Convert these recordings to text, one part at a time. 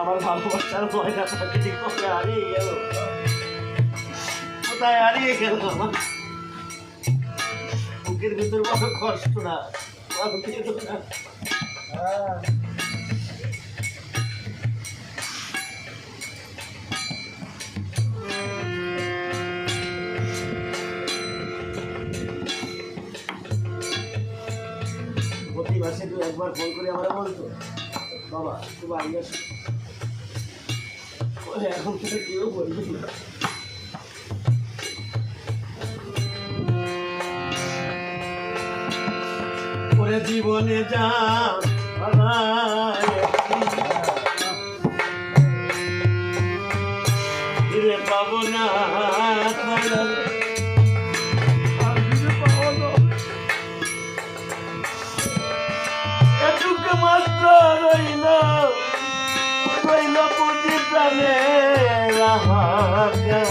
আমার ভালোবাসার ময়না পাখি কোথায় হারিয়ে গেল? কোথায় হারিয়ে গেল বুকের ভিতর বড় কষ্ট না। প্রতি মাসে একবার ফোন করে আমরা বলতো, বাবা তুই বাড়ি না ওরে জীবনে যা ফিরে পাবো না মাত্র রইল রইল পুঁজি প্রাণে রাহাগা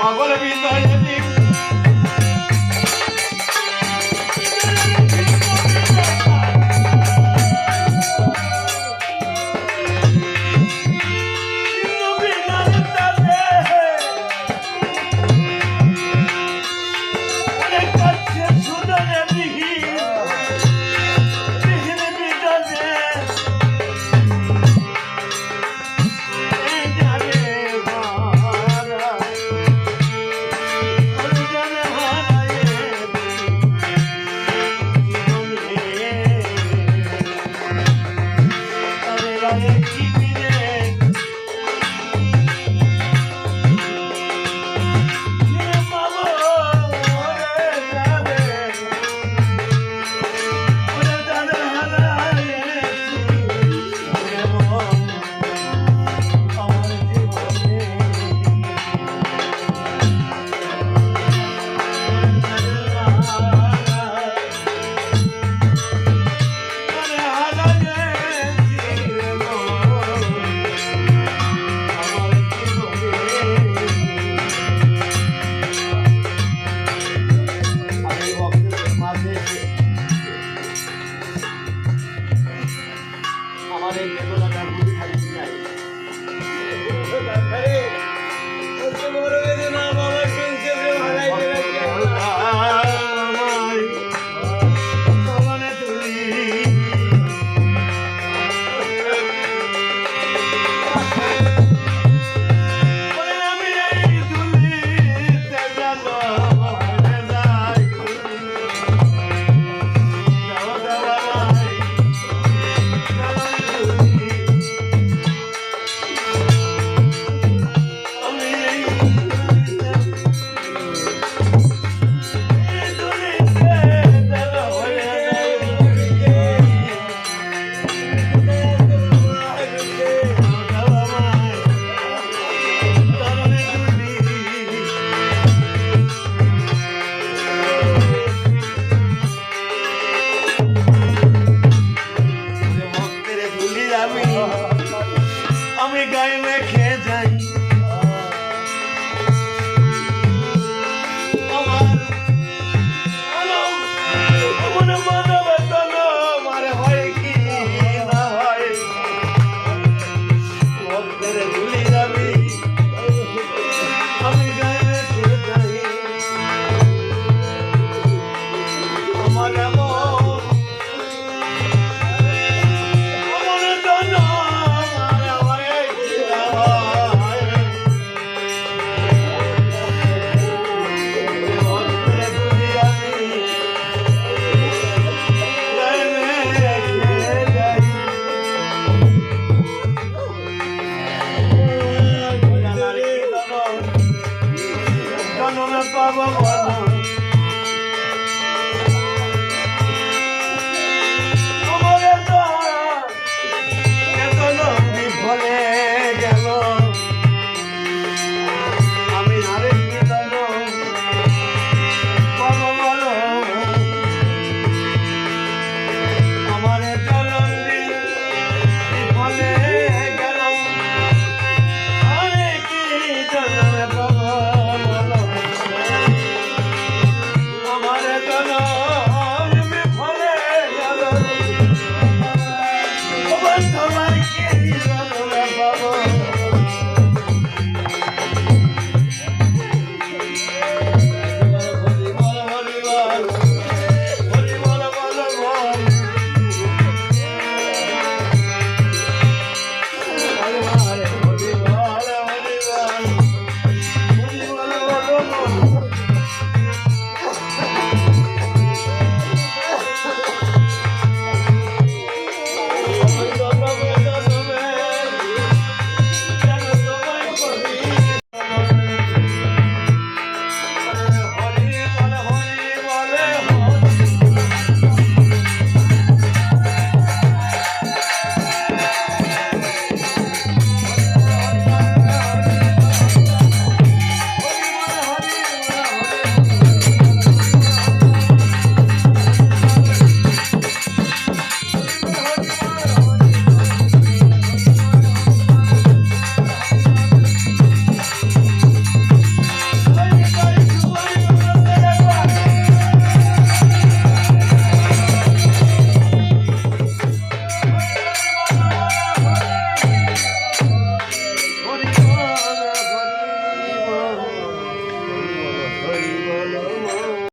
পাগল ভিতরে দিন Olé!